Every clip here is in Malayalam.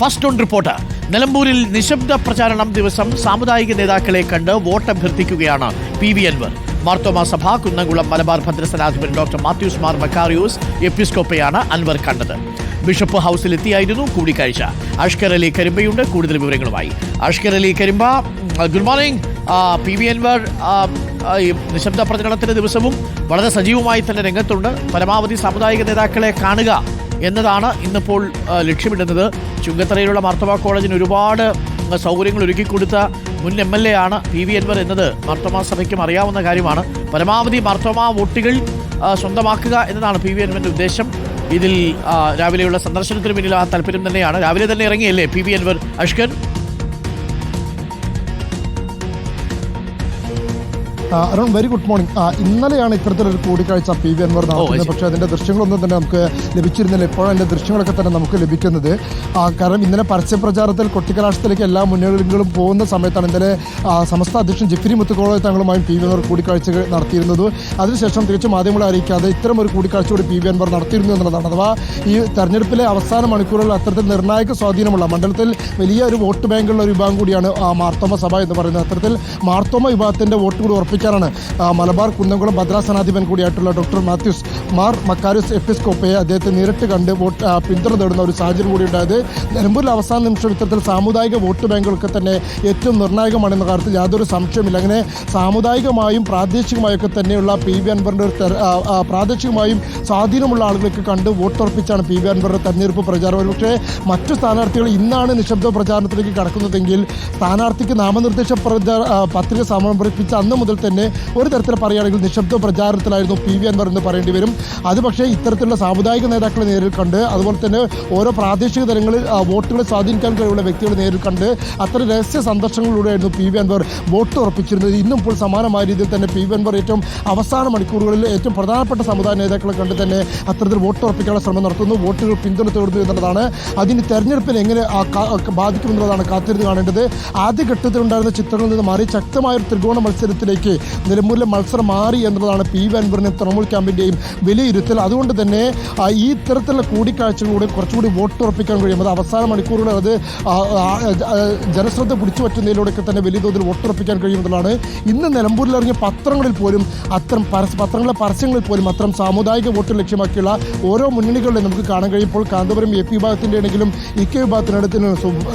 First on report. നിലമ്പൂരിൽ നിശബ്ദ പ്രചാരണം ദിവസം സാമുദായിക നേതാക്കളെ കണ്ട് വോട്ട് അഭ്യർത്ഥിക്കുകയാണ് പി വി അൻവർ. മാർത്തോമാ സഭ കുന്നംകുളം മലബാർ ഭദ്രസനാധിപൻ ഡോക്ടർ മാത്യൂസ് മാർ മക്കാറിയോസ് എപ്പിസ്കോപ്പയാണ് അൻവർ കണ്ടത്. ബിഷപ്പ് ഹൗസിലെത്തിയായിരുന്നു കൂടിക്കാഴ്ച. അഷ്കർ അലി കരിമ്പയുണ്ട് കൂടുതൽ വിവരങ്ങളുമായി. Ashkar Ali Karimba good morning. P V Anvar നിശബ്ദ പ്രചരണത്തിന്റെ ദിവസവും വളരെ സജീവമായി തന്നെ രംഗത്തുണ്ട്. പരമാവധി സാമുദായിക നേതാക്കളെ കാണുക. എന്നതാണ് ഇന്നിപ്പോൾ ലക്ഷ്യമിടുന്നത്. ചുങ്കത്തറയിലുള്ള മാർത്തമ കോളേജിന് ഒരുപാട് സൗകര്യങ്ങൾ ഒരുക്കി കൊടുത്ത മുൻ എം എൽ എ ആണ് പി വി അൻവർ എന്നത്. മാർത്തോമാ സഭയ്ക്കും അറിയാവുന്ന കാര്യമാണ്. പരമാവധി മാർത്തോമാ വോട്ടുകൾ സ്വന്തമാക്കുക എന്നതാണ് പി വി അൻവറിന്റെ ഉദ്ദേശം. ഇതിൽ രാവിലെയുള്ള സന്ദർശനത്തിന് പിന്നിൽ ആ താല്പര്യം തന്നെയാണ്. രാവിലെ തന്നെ ഇറങ്ങിയല്ലേ P V Anvar Ashkar? Arun very good morning ഇന്നലെയാണ് ഇത്തരത്തിലൊരു കൂടിക്കാഴ്ച പി വി അൻവർ നടത്തുന്നത്. പക്ഷേ അതിന്റെ ദൃശ്യങ്ങളൊന്നും തന്നെ നമുക്ക് ലഭിച്ചിരുന്നില്ല. ഇപ്പോഴും അതിന്റെ ദൃശ്യങ്ങളൊക്കെ തന്നെ നമുക്ക് ലഭിക്കുന്നത്. കാരണം ഇന്നലെ പരസ്യപ്രചാരത്തിൽ കൊട്ടിക്കലാശത്തിലേക്ക് എല്ലാ മുന്നണികളും പോകുന്ന സമയത്താണ് ഇന്നലെ സമസ്ത അധ്യക്ഷൻ ജിഫ്രി മുത്തുക്കോള തങ്ങളുമായും പി വി അൻവർ കൂടിക്കാഴ്ച നടത്തിയിരുന്നത്. അതിനുശേഷം തികച്ചും മാധ്യമങ്ങളെ അറിയിക്കാതെ ഇത്തരം ഒരു കൂടിക്കാഴ്ച കൂടി പി വി അൻവർ നടത്തിയിരുന്നു എന്നുള്ളതാണ്. അഥവാ ഈ തെരഞ്ഞെടുപ്പിലെ അവസാന മണിക്കൂറുകളിൽ അത്തരത്തിൽ നിർണായക സ്വാധീനമുള്ള മണ്ഡലത്തിൽ വലിയ ഒരു വോട്ട് ബാങ്കുള്ള ഒരു വിഭാഗം കൂടിയാണ് ആ, മാർത്തോമ സഭ എന്ന് പറയുന്നത്. അത്തരത്തിൽ മാർത്തോമ വിഭാഗത്തിന്റെ വോട്ട് കൂടി ഉറപ്പിക്കാനാണ് ആ, മലബാർ കുന്നംകുളം ഭദ്രാസനാധിപൻ കൂടിയായിട്ടുള്ള ഡോക്ടർ മാത്യൂസ് മാർ മക്കാരിസ് എപ്പിസ്കോപ്പയെ അദ്ദേഹത്തെ നേരിട്ട് കണ്ട് വോട്ട് പിന്തുണ തേടുന്ന ഒരു സാഹചര്യം കൂടി ഉണ്ടായത് നിലമ്പൂരിൽ അവസാന നിമിഷം ഇത്തരത്തിൽ സാമുദായിക വോട്ട് ബാങ്കുകളൊക്കെ തന്നെ ഏറ്റവും നിർണായകമാണെന്ന കാര്യത്തിൽ യാതൊരു സംശയമില്ല അങ്ങനെ സാമുദായികമായും പ്രാദേശികമായൊക്കെ തന്നെയുള്ള പി വി അൻവറിന്റെ ഒരു പ്രാദേശികമായും സ്വാധീനമുള്ള ആളുകൾക്ക് കണ്ട് വോട്ടുറപ്പിച്ചാണ് പി വി അൻവറിന്റെ തെരഞ്ഞെടുപ്പ് പ്രചാരം. പക്ഷേ മറ്റു സ്ഥാനാർത്ഥികൾ ഇന്നാണ് നിശബ്ദ പ്രചാരണത്തിലേക്ക് കടക്കുന്നതെങ്കിൽ സ്ഥാനാർത്ഥിക്ക് നാമനിർദ്ദേശ പ്രചാര പത്രിക സമർപ്പിച്ച അന്ന് മുതൽ തന്നെ ഒരു തരത്തിൽ പറയുകയാണെങ്കിൽ നിശബ്ദ പ്രചാരണത്തിലായിരുന്നു പി വി അൻവർ എന്ന് പറയേണ്ടി വരും. അത് പക്ഷേ ഇത്തരത്തിലുള്ള സാമുദായിക നേതാക്കളെ നേരിൽ കണ്ട് അതുപോലെ തന്നെ ഓരോ പ്രാദേശിക തലങ്ങളിൽ വോട്ടുകളെ സ്വാധീനിക്കാൻ കഴിവുള്ള വ്യക്തികളെ നേരിൽ കണ്ട് അത്ര രഹസ്യ സന്ദർശനങ്ങളിലൂടെയായിരുന്നു പി വി അൻവർ വോട്ട് ഉറപ്പിച്ചിരുന്നത്. ഇന്നും ഇപ്പോൾ സമാനമായ രീതിയിൽ തന്നെ പി വി അൻവർ ഏറ്റവും അവസാന മണിക്കൂറുകളിൽ ഏറ്റവും പ്രധാനപ്പെട്ട സമുദായ നേതാക്കളെ കണ്ട് തന്നെ അത്തരത്തിൽ വോട്ട് ഉറപ്പിക്കാനുള്ള ശ്രമം നടത്തുന്നു. വോട്ടുകൾ പിന്തുണ തേടുന്നു എന്നുള്ളതാണ്. അതിന് തെരഞ്ഞെടുപ്പിൽ എങ്ങനെ ബാധിക്കുമെന്നുള്ളതാണ് കാത്തിരുന്ന് കാണേണ്ടത്. ആദ്യഘട്ടത്തിലുണ്ടായിരുന്ന ചിത്രങ്ങളിൽ നിന്ന് മാറി ശക്തമായ ഒരു ത്രികോണ മത്സരത്തിലേക്ക് നിലമ്പൂരിലെ മത്സരം മാറി എന്നുള്ളതാണ് പി വി അൻവറിനെയും തൃണമൂൽ ക്യാമ്പിന്റെയും വിലയിരുത്തൽ. അതുകൊണ്ട് തന്നെ ഈ തരത്തിലുള്ള കൂടിക്കാഴ്ചകളിലൂടെ കുറച്ചുകൂടി വോട്ട് ഉറപ്പിക്കാൻ കഴിയും. അത് അവസാന മണിക്കൂറുകളിൽ അത് ജനശ്രദ്ധ പിടിച്ചു പറ്റുന്നതിലൂടെയൊക്കെ തന്നെ വലിയ തോതിൽ വോട്ടുറപ്പിക്കാൻ കഴിയുമെന്നുള്ളതാണ് ഇന്ന് നിലമ്പൂരിൽ ഇറങ്ങിയ പത്രങ്ങളിൽ പോലും അത്തരം പരസ്യ പത്രങ്ങളിലെ പരസ്യങ്ങളിൽ പോലും അത്തരം സാമുദായിക വോട്ട് ലക്ഷ്യമാക്കിയുള്ള ഓരോ മുന്നണികളിലും നമുക്ക് കാണാൻ കഴിയുമ്പോൾ കാന്തപുരം എ പി വിഭാഗത്തിന്റെ ആണെങ്കിലും ഇ കെ വിഭാഗത്തിനടുത്തിന്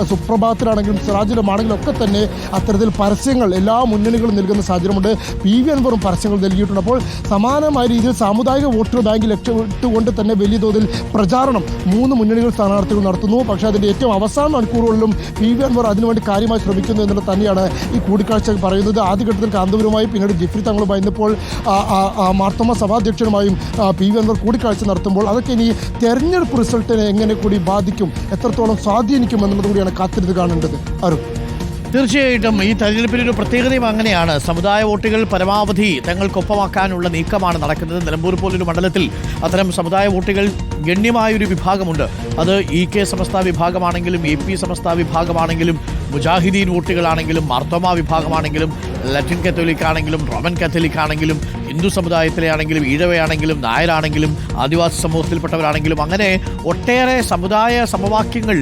സുപ്രഭാതത്തിലാണെങ്കിലും സിറാജിലുമാണെങ്കിലും ഒക്കെ തന്നെ അത്തരത്തിൽ പരസ്യങ്ങൾ എല്ലാ മുന്നണികളും നൽകുന്ന സാഹചര്യമുണ്ട്. പി വി അൻവറും പരസ്യങ്ങൾ നൽകിയിട്ടുണ്ട്. അപ്പോൾ സമാനമായ രീതിയിൽ സാമുദായിക വോട്ടർ ബാങ്ക് ലക്ഷ്യമിട്ടുകൊണ്ട് തന്നെ വലിയ തോതിൽ പ്രചാരണം മൂന്ന് മുന്നണികൾ സ്ഥാനാർത്ഥികൾ നടത്തുന്നു. പക്ഷേ അതിന്റെ ഏറ്റവും അവസാന മണിക്കൂറുകളിലും പി വി അൻവർ അതിനുവേണ്ടി കാര്യമായി ശ്രമിക്കുന്നു എന്നുള്ളത് തന്നെയാണ് ഈ കൂടിക്കാഴ്ച പറയുന്നത്. ആദ്യഘട്ടത്തിൽ കാന്തപുരമായി പിന്നീട് ജിഫ്രി തങ്ങളുമായി ഇന്നിപ്പോൾ മാർത്തോമ സഭാധ്യക്ഷനുമായും പി വി അൻവർ കൂടിക്കാഴ്ച നടത്തുമ്പോൾ അതൊക്കെ ഇനി തെരഞ്ഞെടുപ്പ് റിസൾട്ടിനെ എങ്ങനെ കൂടി ബാധിക്കും എത്രത്തോളം സ്വാധീനിക്കും എന്നുള്ളത് കൂടിയാണ് കാത്തിരുന്ന് കാണേണ്ടത്. അരുൺ. തീർച്ചയായിട്ടും ഈ തെരഞ്ഞെടുപ്പിന് ഒരു പ്രത്യേകതയും അങ്ങനെയാണ്. സമുദായ വോട്ടുകൾ പരമാവധി തങ്ങൾക്കൊപ്പമാക്കാനുള്ള നീക്കമാണ് നടക്കുന്നത്. നിലമ്പൂർ പോലൊരു മണ്ഡലത്തിൽ അത്തരം സമുദായ വോട്ടുകൾ ഗണ്യമായൊരു വിഭാഗമുണ്ട്. അത് ഇ കെ സമസ്ത വിഭാഗമാണെങ്കിലും എ പി സമസ്ത വിഭാഗമാണെങ്കിലും മുജാഹിദീൻ വോട്ടുകളാണെങ്കിലും മാർത്തോമ വിഭാഗമാണെങ്കിലും ലറ്റിൻ കത്തോലിക് ആണെങ്കിലും റോമൻ കത്തോലിക് ആണെങ്കിലും ഹിന്ദു സമുദായത്തിലെ ആണെങ്കിലും ഈഴവയാണെങ്കിലും നായരാണെങ്കിലും ആദിവാസി സമൂഹത്തിൽപ്പെട്ടവരാണെങ്കിലും അങ്ങനെ ഒട്ടേറെ സമുദായ സമവാക്യങ്ങൾ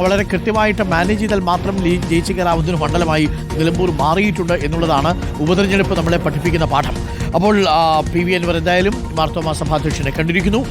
വളരെ കൃത്യമായിട്ട് മാനേജ് ചെയ്താൽ മാത്രം ജയിച്ചു കയറാവുന്ന ഒരു മണ്ഡലമായി നിലമ്പൂർ മാറിയിട്ടുണ്ട് എന്നുള്ളതാണ് ഉപതെരഞ്ഞെടുപ്പ് നമ്മളെ പഠിപ്പിക്കുന്ന പാഠം. അപ്പോൾ പി വി അൻവർ എന്തായാലും മാർത്തോമ സഭാധ്യക്ഷനെ കണ്ടിരിക്കുന്നു.